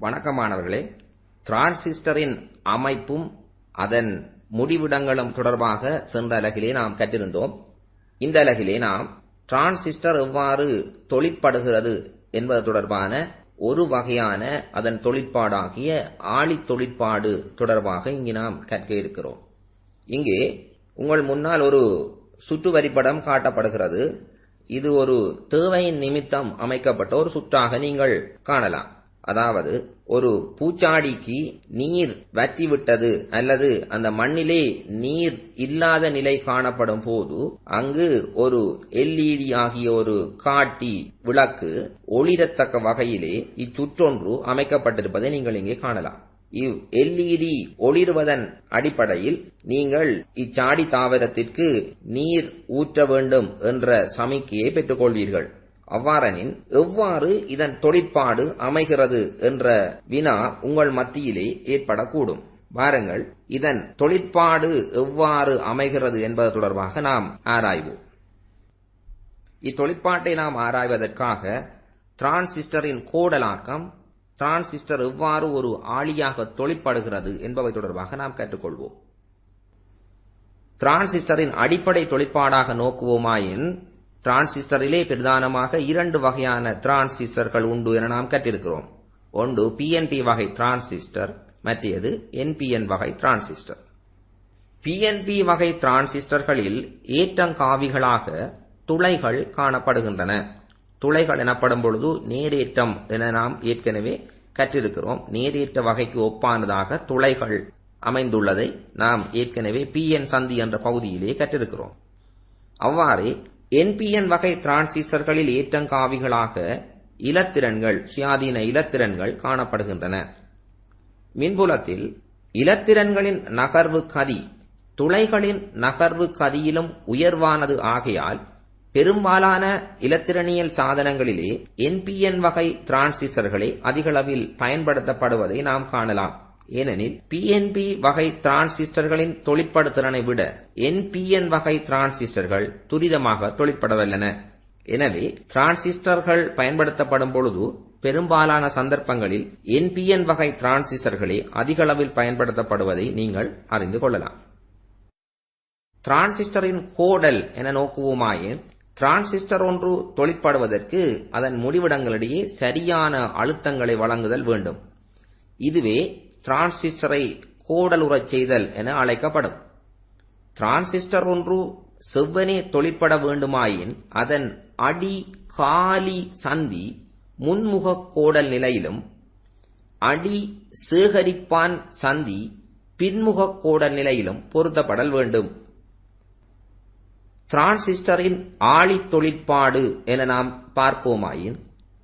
வணக்கமானவர்களே டிரான்சிஸ்டரின் அமைப்பும் அதன் முடிவிடங்களும் தொடர்பாக சென்ற அலகிலே நாம் கற்றிருந்தோம். இந்த அலகிலே நாம் டிரான்சிஸ்டர் எவ்வாறு தொழிற்படுகிறது என்பது தொடர்பான ஒரு வகையான அதன் தொழிற்பாடாகிய ஆழி தொழிற்பாடு தொடர்பாக இங்கு நாம் கற்க இருக்கிறோம். இங்கே உங்கள் முன்னால் ஒரு சுற்று வரிப்படம் காட்டப்படுகிறது. இது ஒரு தேவையின் நிமித்தம் அமைக்கப்பட்ட ஒரு சுற்றாக நீங்கள் காணலாம். அதாவது ஒரு பூச்சாடிக்கு நீர் வற்றி விட்டது அல்லது அந்த மண்ணிலே நீர் இல்லாத நிலை காணப்படும் போது அங்கு ஒரு எல்இடி ஆகிய ஒரு காட்டி விளக்கு ஒளிரத்தக்க வகையிலே இச்சுற்றொன்று அமைக்கப்பட்டிருப்பதை நீங்கள் இங்கே காணலாம். இவ் எல்இடி ஒளிர்வதன் அடிப்படையில் நீங்கள் இச்சாடி தாவரத்திற்கு நீர் ஊற்ற வேண்டும் என்ற சமிக்கையை பெற்றுக்கொள்வீர்கள். அவ்வாறெனின் எவ்வாறு இதன் தொழிற்பாடு அமைகிறது என்ற வினா உங்கள் மத்தியிலே ஏற்படக்கூடும். வாருங்கள் இதன் தொழிற்பாடு எவ்வாறு அமைகிறது என்பது தொடர்பாக நாம் ஆராய்வோம். இத்தொழிற்பாட்டை நாம் ஆராய்வதற்காக டிரான்சிஸ்டரின் கோடலாக்கம் டிரான்சிஸ்டர் எவ்வாறு ஒரு ஆளியாக தொழிற்படுகிறது என்பவை தொடர்பாக நாம் கற்றுக்கொள்வோம் டிரான்சிஸ்டரின் அடிப்படை தொழிற்பாடாக நோக்குவோமாயின் டிரான்சிஸ்டரிலே பிரதானமாக இரண்டு வகையான டிரான்சிஸ்டர்கள் உண்டு என நாம் கற்றிருக்கிறோம். ஒன்று பிஎன்பி வகை டிரான்சிஸ்டர் மற்றது என்பிஎன் வகை டிரான்சிஸ்டர். பிஎன்பி வகை டிரான்சிஸ்டர்களில் ஏற்றங்காவிகளாக துளைகள் காணப்படுகின்றன. துளைகள் எனப்படும் பொழுது நேரேற்றம் என நாம் ஏற்கனவே கற்றிருக்கிறோம். நேரேற்ற வகைக்கு ஒப்பானதாக துளைகள் அமைந்துள்ளதை நாம் ஏற்கனவே பிஎன் சந்தி என்ற பகுதியிலே கற்றிருக்கிறோம். அவ்வாறே என்பிஎன் வகை டிரான்சிஸ்டர்களில் ஏற்றங்காவிகளாக இலத்திரன்கள் சுயாதீன இலத்திரன்கள் காணப்படுகின்றன. மின்புலத்தில் இலத்திரன்களின் நகர்வு கதி துளைகளின் நகர்வு கதியிலும் உயர்வானது ஆகையால் பெரும்பாலான இலத்திரனியல் சாதனங்களிலே என்பிஎன் வகை டிரான்சிஸ்டர்களே அதிகளவில் பயன்படுத்தப்படுவதை நாம் காணலாம். ஏனெனில் பிஎன்பி வகை டிரான்சிஸ்டர்களின் தொழிற்படுத்திறனை விட என்பிஎன் வகை டிரான்சிஸ்டர்கள் துரிதமாக தொழிற்படவல்லன. எனவே டிரான்சிஸ்டர்கள் பயன்படுத்தப்படும் பொழுது பெரும்பாலான சந்தர்ப்பங்களில் என்பிஎன் வகை டிரான்சிஸ்டர்களே அதிகளவில் பயன்படுத்தப்படுவதை நீங்கள் அறிந்து கொள்ளலாம். டிரான்சிஸ்டரின் கோடல் என நோக்குவோமாயின் டிரான்சிஸ்டர் ஒன்று தொழிற்படுவதற்கு அதன் முடிவிடங்களிடையே சரியான அழுத்தங்களை வழங்குதல் வேண்டும். இதுவே டிரான்சிஸ்டரை கோடலுறச் செய்தல் என அழைக்கப்படும். டிரான்சிஸ்டர் ஒன்று செவ்வனே தொழிற்பட வேண்டுமாயின் அதன் அடி காலி சந்தி முன்முக கோடல் நிலையிலும் அடி சேகரிப்பான் சந்தி பின்முக கோடல் நிலையிலும் பொருத்தப்படல் வேண்டும். டிரான்சிஸ்டரின் ஆழி தொழிற்பாடு என நாம் பார்ப்போமாயின்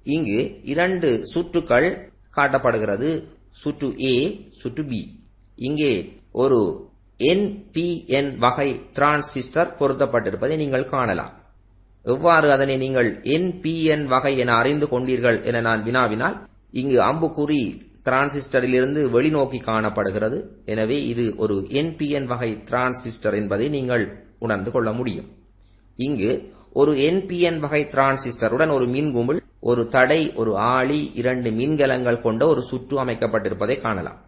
இங்கு இரண்டு சுற்றுக்கள் காட்டப்படுகிறது. சுற்று ஏ சுற்று பி இங்கே ஒரு என்பிஎன் வகை டிரான்சிஸ்டர் பொருத்தப்பட்டிருப்பதை நீங்கள் காணலாம். எவ்வாறு அதனை நீங்கள் என்பிஎன் வகை என அறிந்து கொண்டீர்கள் என நான் வினாவினால் இங்கு அம்புக்குறி டிரான்சிஸ்டரிலிருந்து வெளிநோக்கி காணப்படுகிறது. எனவே இது ஒரு என்பிஎன் வகை டிரான்சிஸ்டர் என்பதை நீங்கள் உணர்ந்து கொள்ள முடியும். இங்கு ஒரு என்பிஎன் வகை டிரான்சிஸ்டருடன் ஒரு மின் மின்குமிழ் ஒரு தடை ஒரு ஆளி இரண்டு மின்கலங்கள் கொண்ட ஒரு சுற்று அமைக்கப்பட்டிருப்பதை காணலாம்.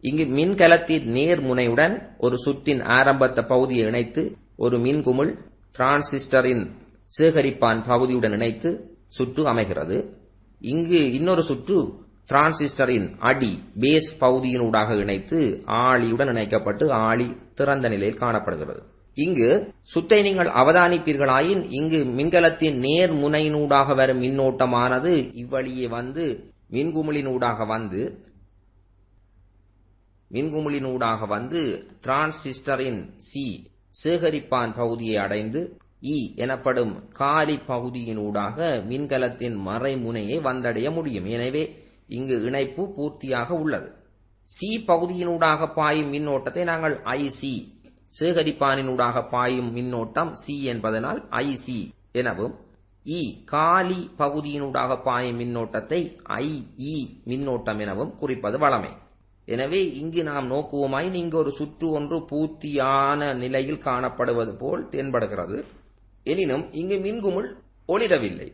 இங்கு மின்கலத்தின் நேர்முனையுடன் ஒரு சுற்றின் ஆரம்பத்த பகுதியை இணைத்து ஒரு மின்குமிழ் டிரான்சிஸ்டரின் சேகரிப்பான் பகுதியுடன் இணைத்து சுற்று அமைகிறது. இங்கு இன்னொரு சுற்று டிரான்சிஸ்டரின் அடி பேஸ் பகுதியினூடாக இணைத்து ஆளியுடன் இணைக்கப்பட்டு ஆளி திறந்த நிலையில் காணப்படுகிறது. இங்கு சுற்றை நீங்கள் அவதானிப்பீர்களாயின் இங்கு மின்கலத்தின் நேர் முனையினூடாக வரும் மின்னோட்டமானது இவ்வழியே வந்து மின்குமிழினூடாக வந்து மின்குமிழினூடாக வந்து டிரான்சிஸ்டரின் சி சேகரிப்பான் பகுதியை அடைந்து இ எனப்படும் காலி பகுதியினூடாக மின்கலத்தின் மறைமுனையை வந்தடைய முடியும். எனவே இங்கு இணைப்பு பூர்த்தியாக உள்ளது. சி பகுதியினூடாக பாயும் மின்னோட்டத்தை நாங்கள் ஐசி சேகரிப்பானினூடாக பாயும் மின்னோட்டம் சி என்பதனால் ஐசி எனவும் இ காலி பகுதியினூடாக பாயும் மின்னோட்டத்தை ஐஇ மின்னோட்டம் எனவும் குறிப்பது வளமை எனவே இங்கு நாம் நோக்குவோமாய் இங்கு ஒரு சுற்று ஒன்று பூர்த்தியான நிலையில் காணப்படுவது போல் தென்படுகிறது. எனினும் இங்கு மின்குமிழ் ஒளிரவில்லை.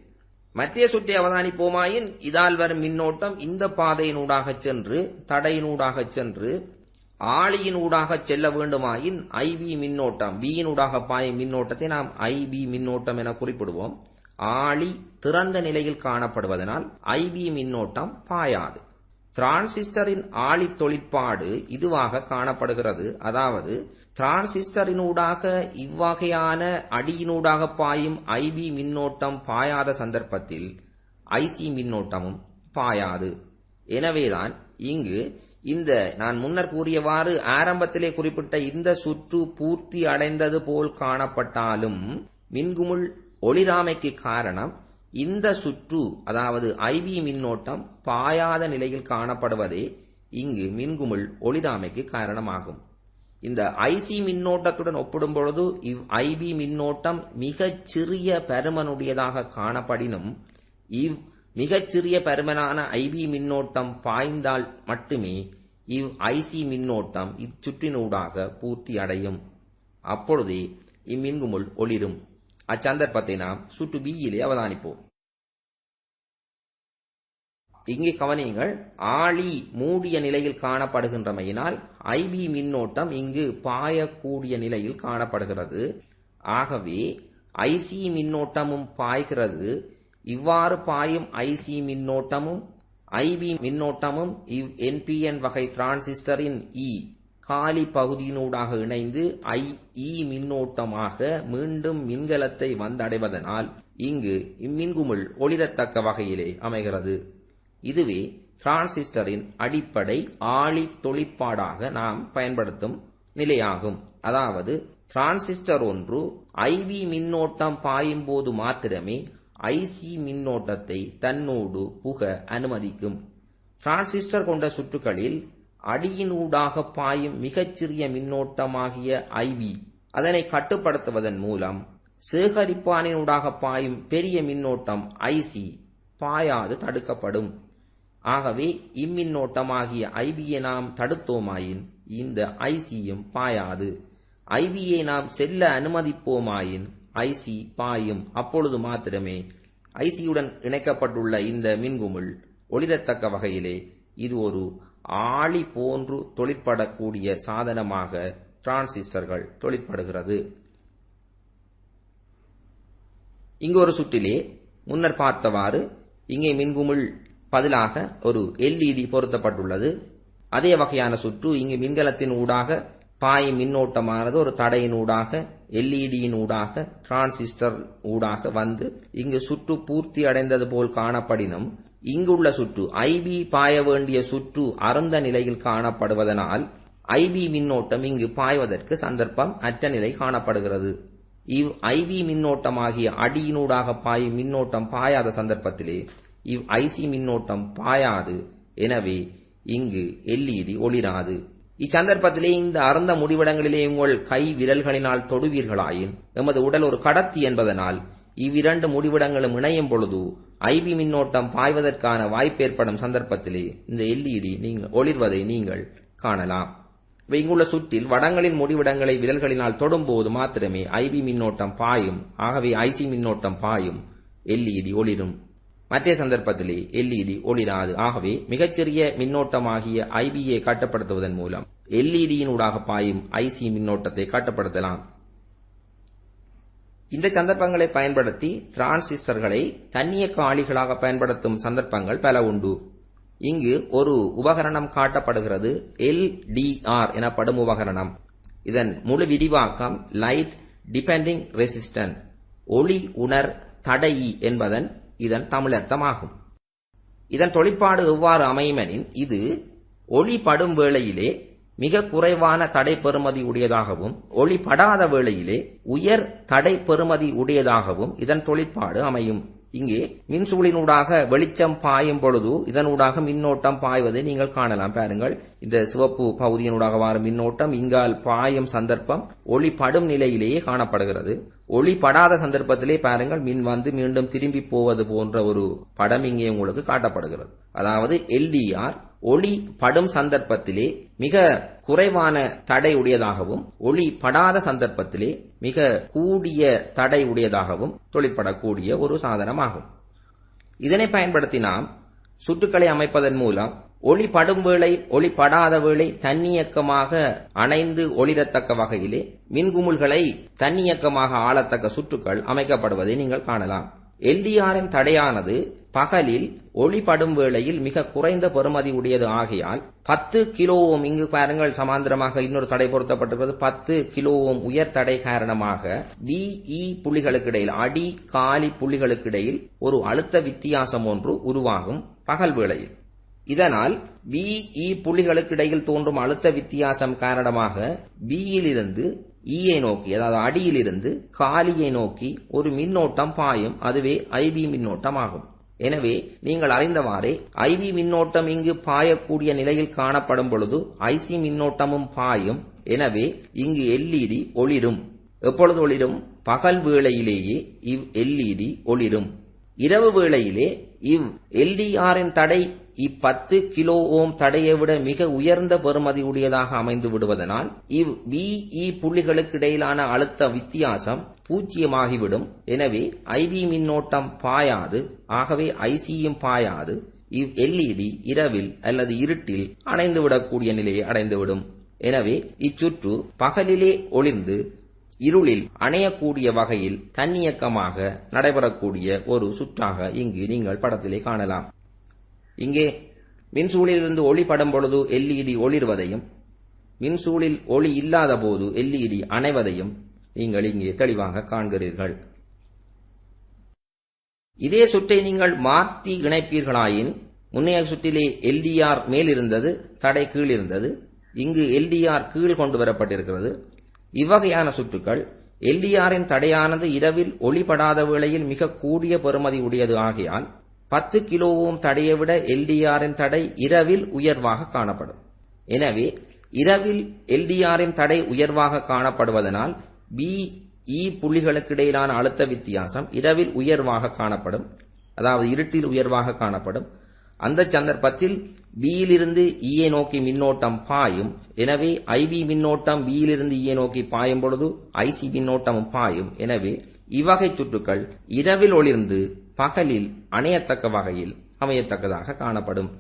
மற்றே சுற்றி அவதானிப்போமாயின் இதால் வரும் மின்னோட்டம் இந்த பாதையினூடாக சென்று தடையினூடாக சென்று ஆளியினூடாக செல்ல வேண்டுமாயின் ஐபி மின்னோட்டம் பியினூடாக பாயும் மின்னோட்டத்தை நாம் ஐபி மின்னோட்டம் என குறிப்பிடுவோம். ஆளி திறந்த நிலையில் காணப்படுவதனால் ஐபி மின்னோட்டம் பாயாது. டிரான்சிஸ்டரின் ஆளி தொழிற்பாடு இதுவாக காணப்படுகிறது. அதாவது டிரான்சிஸ்டரினூடாக இவ்வகையான அடியினூடாக பாயும் ஐபி மின்னோட்டம் பாயாத சந்தர்ப்பத்தில் ஐசி மின்னோட்டமும் பாயாது. எனவேதான் இங்கு இந்த நான் முன்னர் கூறியவாறு ஆரம்பத்திலே குறிப்பிட்ட இந்த சுற்று பூர்த்தி அடைந்தது போல் காணப்பட்டாலும் மின்குமுள் ஒளிராமைக்கு காரணம் இந்த சுற்று அதாவது ஐபி மின்னோட்டம் பாயாத நிலையில் காணப்படுவதே இங்கு மின்குமிழ் ஒளிராமைக்கு காரணமாகும். இந்த ஐசி மின்னோட்டத்துடன் ஒப்பிடும் பொழுது இவ் ஐபி மின்னோட்டம் மிகச் சிறிய பருமனுடையதாக காணப்படினும் இவ் மிகச்சிறிய பருமனான ஐபி மின்னோட்டம் பாய்ந்தால் மட்டுமே இவ் ஐசி மின்னோட்டம் இச்சுற்றினூடாக பூர்த்தி அடையும். அப்பொழுதே இம்மின்குமுள் ஒளிரும். அச்சந்தர்ப்பத்தை நாம் சுற்று பியிலே அவதானிப்போம். இங்கே கவனியுங்கள் ஆளி மூடிய நிலையில் காணப்படுகின்றமையினால் ஐபி மின்னோட்டம் இங்கு பாயக்கூடிய நிலையில் காணப்படுகிறது. ஆகவே ஐசி மின்னோட்டமும் பாய்கிறது. இவ்வாறு பாயும் ஐசி மின்னோட்டமும் ஐபி மின்னோட்டமும் இவ் என்பிஎன் வகை டிரான்சிஸ்டரின் இ காலி பகுதியினூடாக இணைந்து ஐ இ மின்னோட்டமாக மீண்டும் மின்கலத்தை வந்தடைவதனால் இங்கு இம்மின்குமிழ் ஒளிரத்தக்க வகையிலே அமைகிறது. இதுவே டிரான்சிஸ்டரின் அடிப்படை ஆளி தொழிற்பாடாக நாம் பயன்படுத்தும் நிலையாகும். அதாவது டிரான்சிஸ்டர் ஒன்று ஐவி மின்னோட்டம் பாயும் போது மாத்திரமே ஐசி மின்னோட்டத்தை தன்னோடு புக அனுமதிக்கும். டிரான்சிஸ்டர் கொண்ட சுற்றுகளில் அடியினூடாக பாயும் மிகச்சிறிய மின்னோட்டமாகிய ஐவி அதனை கட்டுப்படுத்துவதன் மூலம் சேகரிப்பானினூடாக பாயும் பெரிய மின்னோட்டம் ஐசி பாயாது தடுக்கப்படும். ஆகவே இம்மின்னோட்டமாகிய ஐபியை நாம் தடுத்தோமாயின் இந்த ஐசியும் பாயாது. ஐபியை நாம் செல்ல அனுமதிப்போமாயின் ஐசி பாயும். அப்பொழுது மாத்திரமே ஐசியுடன் இணைக்கப்பட்டுள்ள இந்த மின்குமிழ் ஒளிரத்தக்க வகையிலே இது ஒரு ஆளி போன்று தொழிற்படக்கூடிய சாதனமாக டிரான்சிஸ்டர்கள் தொழிற்படுகிறது. இங்கு ஒரு சுற்றிலே முன்னர் பார்த்தவாறு இங்கே மின்குமிழ் பதிலாக ஒரு எல்இடி பொருத்தப்பட்டுள்ளது. அதே வகையான சுற்று இங்கு மின்கலத்தின் ஊடாக பாயும் மின்னோட்டமானது ஒரு தடையின் ஊடாக எல்இடியின் ஊடாக டிரான்சிஸ்டர் ஊடாக வந்து இங்கு சுற்று பூர்த்தி அடைந்தது போல் காணப்படினும் இங்குள்ள சுற்று ஐபி பாய வேண்டிய சுற்று அருந்த நிலையில் காணப்படுவதனால் ஐபி மின்னோட்டம் இங்கு பாய்வதற்கு சந்தர்ப்பம் அற்ற நிலை காணப்படுகிறது. இவ் ஐபி மின்னோட்டமாகிய அடியினூடாக பாயும் மின்னோட்டம் பாயாத சந்தர்ப்பத்திலே இவ் ஐசி மின்னோட்டம் பாயாது எனவே இங்கு எல்இடி ஒளிராது. இச்சந்தர்ப்பத்திலே இந்த அறந்த முடிவிடங்களிலே உங்கள் கை விரல்களினால் தொடுவீர்களாயின் எமது உடல் ஒரு கடத்தி என்பதனால் இவ்விரண்டு முடிவிடங்களும் இணையும் பொழுது ஐபி மின்னோட்டம் பாய்வதற்கான வாய்ப்பு ஏற்படும் சந்தர்ப்பத்திலே இந்த எல்இடி நீங்கள் ஒளிர்வதை நீங்கள் காணலாம். இங்குள்ள சுற்றில் வடங்களின் முடிவிடங்களை விரல்களினால் தொடும்போது மாத்திரமே ஐபி மின்னோட்டம் பாயும் ஆகவே ஐசி மின்னோட்டம் பாயும் எல்இடி ஒளிரும். மற்ற சந்தர்ப்பத்திலே எல்இடி ஒளிராது. ஆகவே மிகச்சிறிய மின்னோட்டமாகிய ஐபியை காட்டப்படுத்துவதன் மூலம் எல்இடியினூடாக பாயும் ஐசி மின்னோட்டத்தை காட்டப்படுத்தலாம். இந்த சந்தர்ப்பங்களை பயன்படுத்தி டிரான்சிஸ்டர்களை தன்னியக்க ஆளிகளாக பயன்படுத்தும் சந்தர்ப்பங்கள் பல உண்டு. இங்கு ஒரு உபகரணம் காட்டப்படுகிறது எல்டிஆர் எனப்படும் உபகரணம். இதன் முழு விரிவாக்கம் லைட் டிபெண்டிங் ரெசிஸ்டன்ட் ஒளி உணர் தடையி e என்பதன் இதன் தமிழர்த்தமாகும் இதன் தொழிற்பாடு எவ்வாறு அமையுமெனின் இது ஒளி படும் வேளையிலே மிக குறைவான தடை பெறுமதி உடையதாகவும் ஒளி படாத வேளையிலே உயர் தடை பெறுமதி உடையதாகவும் இதன் தொழிற்பாடு அமையும். இங்கே மின்சூழினூடாக வெளிச்சம் பாயும் பொழுது இதனூடாக மின்னோட்டம் பாய்வதை நீங்கள் காணலாம். பாருங்கள். இந்த சிவப்பு பகுதியினூடாக வரும் மின்னோட்டம் இங்கால் பாயும் சந்தர்ப்பம் ஒளி படும் நிலையிலேயே காணப்படுகிறது. ஒளி படாத சந்தர்ப்பத்திலே பாருங்கள் மின் வந்து மீண்டும் திரும்பி போவது போன்ற ஒரு படம் இங்கே உங்களுக்கு காட்டப்படுகிறது. அதாவது எல்டிஆர் ஒளி படும் சந்தர்ப்பத்திலே மிக குறைவான தடை உடையதாகவும் ஒளி படாத சந்தர்ப்பத்திலே மிக கூடிய தடை உடையதாகவும் தொழிற்படக்கூடிய ஒரு சாதனமாகும். இதனை பயன்படுத்தி நாம் சுற்றுக்களை அமைப்பதன் மூலம் ஒளி படும் வேளை ஒளி படாத வேளை தன்னியக்கமாக அணைந்து ஒளிரத்தக்க வகையிலே மின்குமுள்களை தன்னியக்கமாக ஆளத்தக்க சுற்றுக்கள் அமைக்கப்படுவதை நீங்கள் காணலாம். எல்டிஆரின் தடையானது பகலில் ஒளிபடும் வேளையில் மிக குறைந்த பெறுமதி உடையது ஆகையால் பத்து கிலோ ஓம் இங்கு பாருங்கள் சமாந்திரமாக இன்னொரு தடை பொருத்தப்பட்டிருக்கிறது. பத்து கிலோ ஓம் உயர் தடை காரணமாக பிஇ புள்ளிகளுக்கு இடையில் அடி காலி புள்ளிகளுக்கு இடையில் ஒரு அழுத்த வித்தியாசம் ஒன்று உருவாகும் பகல் வேளையில். இதனால் பிஇ புள்ளிகளுக்கு இடையில் தோன்றும் அழுத்த வித்தியாசம் காரணமாக பியில் யிலிருந்து ஈயை நோக்கி அதாவது அடியிலிருந்து காலியை நோக்கி ஒரு மின்னோட்டம் பாயும் அதுவே ஐபி மின்னோட்டம் ஆகும் எனவே நீங்கள் அறிந்தவாறே ஐபி மின்னோட்டம் இங்கு பாயக்கூடிய நிலையில் காணப்படும் பொழுது ஐசி மின்னோட்டமும் பாயும் எனவே இங்கு எல்இடி ஒளிரும். எப்பொழுது ஒளிரும்? பகல் வேளையிலேயே இவ் எல்இடி ஒளிரும். இரவு வேளையிலே இவ் எல்டிஆரின் தடை இப்பத்து கிலோ ஓம் தடையை விட மிக உயர்ந்த பெறுமதி உடையதாக அமைந்து விடுவதனால் இவ் பிஇ புள்ளிகளுக்கு இடையிலான அழுத்த வித்தியாசம் பூஜ்ஜியமாகிவிடும் எனவே ஐபி மின்னோட்டம் பாயாது. ஆகவே ஐசியும் பாயாது. இவ் எல்இடி இரவில் அல்லது இருட்டில் அணைந்துவிடக்கூடிய நிலையை அடைந்துவிடும். எனவே இச்சுற்று பகலிலே ஒளிர்ந்து இருளில் அணையக்கூடிய வகையில் தன்னியக்கமாக நடைபெறக்கூடிய ஒரு சுற்றாக இங்கு நீங்கள் படத்திலே காணலாம். இங்கே மின்சூழிலிருந்து ஒளி படும் பொழுது எல்இடி ஒளிர்வதையும் மின்சூழில் ஒளி இல்லாத போது எல்இடி அணைவதையும் நீங்கள் இங்கே தெளிவாக காண்கிறீர்கள். இதே சுற்றை நீங்கள் மாற்றி இணைப்பீர்களாயின் முன்னைய சுற்றிலே எல்டிஆர் மேல் இருந்தது தடை கீழிருந்தது. இங்கு எல்டிஆர் கீழ் கொண்டு வரப்பட்டிருக்கிறது. இவ்வகையான சொத்துக்கள் எல்டிஆரின் தடையானது இரவில் ஒளிபடாத வேளையில் மிக கூடிய பெறுமதி உடையது ஆகையால் பத்து கிலோ ஓம் தடையை விட எல்டிஆரின் தடை இரவில் உயர்வாக காணப்படும். எனவே இரவில் எல்டிஆரின் தடை உயர்வாக காணப்படுவதனால் பி இ e புள்ளிகளுக்கு இடையிலான அழுத்த வித்தியாசம் இரவில் உயர்வாக காணப்படும் அதாவது இருட்டில் உயர்வாக காணப்படும். அந்த சந்தர்ப்பத்தில் பியிலிருந்து ஈயை நோக்கி மின்னோட்டம் பாயும். எனவே ஐபி மின்னோட்டம் பியிலிருந்து ஈயை நோக்கி பாயும் பொழுது ஐசி மின்னோட்டமும் பாயும். எனவே இவ்வகை சுற்றுக்கள் இரவில் ஒளிர்ந்து பகலில் அணையத்தக்க வகையில் அமையத்தக்கதாக காணப்படும்.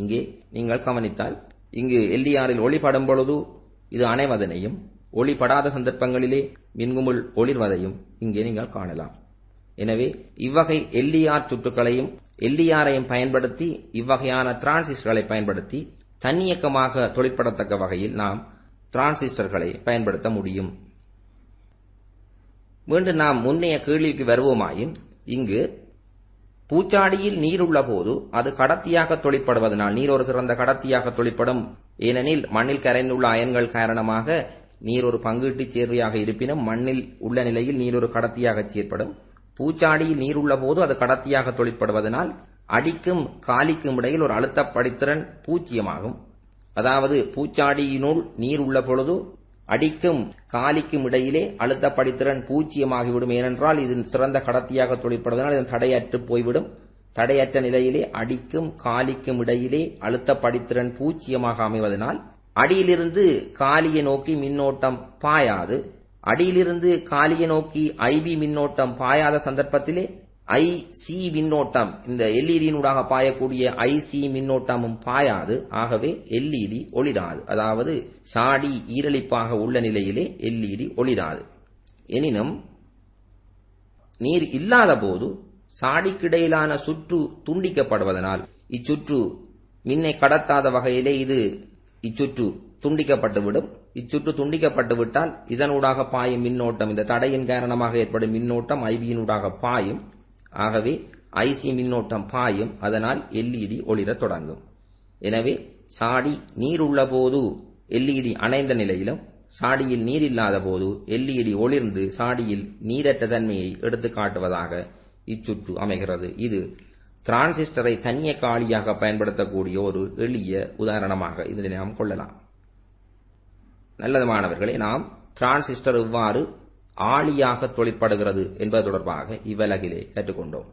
இங்கே நீங்கள் கவனித்தால் இங்கு எல்டிஆரில் ஒளிபடும் பொழுது இது அணைவதனையும் ஒளிபடாத சந்தர்ப்பங்களிலே மின்குமுள் ஒளிர்வதையும் இங்கே நீங்கள் காணலாம். எனவே இவ்வகை எல்லிஆர் சுற்றுக்களையும் எல்டிஆரையும் பயன்படுத்தி இவ்வகையான டிரான்சிஸ்டர்களை பயன்படுத்தி தன்னியக்கமாக தொழிற்படத்தக்க வகையில் நாம் டிரான்சிஸ்டர்களை பயன்படுத்த முடியும். மீண்டும் நாம் முன்னைய கேள்விக்கு வருவோமாயின் இங்கு பூச்சாடியில் நீர் உள்ள போது அது கடத்தியாக தொழிற்படுவதனால் நீர் ஒரு சிறந்த கடத்தியாக தொழிற்படும். ஏனெனில் மண்ணில் கரைந்துள்ள அயன்கள் காரணமாக நீர் ஒரு பங்கீட்டு சேர்வையாக இருப்பினும் மண்ணில் உள்ள நிலையில் நீர் ஒரு கடத்தியாக செயற்படும். பூச்சாடியில் நீர் உள்ள போது அது கடத்தியாக தொழிற்படுவதனால் அடிக்கும் காலிக்கும் இடையில் ஒரு அழுத்த படித்திறன் பூஜ்ஜியமாகும் அதாவது பூச்சாடியினுள் நீர் உள்ள பொழுது அடிக்கும் காலிக்கும் இடையிலே அழுத்த படித்திறன் பூஜ்ஜியமாகிவிடும் ஏனென்றால் இது சிறந்த கடத்தியாக தொழிற்படுவதனால் இதன் தடையற்று போய்விடும். தடையற்ற நிலையிலே அடிக்கும் காலிக்கும் இடையிலே அழுத்த படித்திறன் பூஜ்ஜியமாக அமைவதனால் அடியிலிருந்து காலியை நோக்கி மின்னோட்டம் பாயாது. அடியிலிருந்து காலியை நோக்கி ஐபி மின்னோட்டம் பாயாத சந்தர்ப்பத்திலே ஐ சி மின்னோட்டம் இந்த எல்இடியினூடாக பாயக்கூடிய ஐசி மின்னோட்டமும் பாயாது. ஆகவே எல்இடி ஒளிராது. அதாவது சாடி ஈரலிப்பாக உள்ள நிலையிலே எல்இடி ஒளிராது. எனினும் நீர் இல்லாத போது சாடிக்கிடையிலான சுற்று துண்டிக்கப்படுவதனால் இச்சுற்று மின்னை கடத்தாத வகையிலே இது இச்சுற்று துண்டிக்கப்பட்டுவிடும். இச்சுற்று துண்டிக்கப்பட்டுவிட்டால் இதனூடாக பாயும் மின்னோட்டம் இந்த தடையின் காரணமாக ஏற்படும் மின்னோட்டம் ஐபியினூடாக பாயும். ஆகவே ஐசி மின்னோட்டம் பாயும் அதனால் எல்இடி ஒளிரத் தொடங்கும். எனவே சாடி நீர் உள்ள போது எல்இடி அணைந்த நிலையிலும் சாடியில் நீர் இல்லாத போது எல்இடி ஒளிர்ந்து சாடியில் நீரற்ற தன்மையை எடுத்து காட்டுவதாக இச்சுற்று அமைகிறது. இது டிரான்சிஸ்டரை தனிய காலியாக பயன்படுத்தக்கூடிய ஒரு எளிய உதாரணமாக இதனை நாம் கொள்ளலாம். நல்லது மாணவர்களே நாம் டிரான்சிஸ்டர் இவ்வாறு ஆளியாக தொழிற்படுகிறது என்பது தொடர்பாக இவ்வலகிலே கற்றுக்கொண்டோம்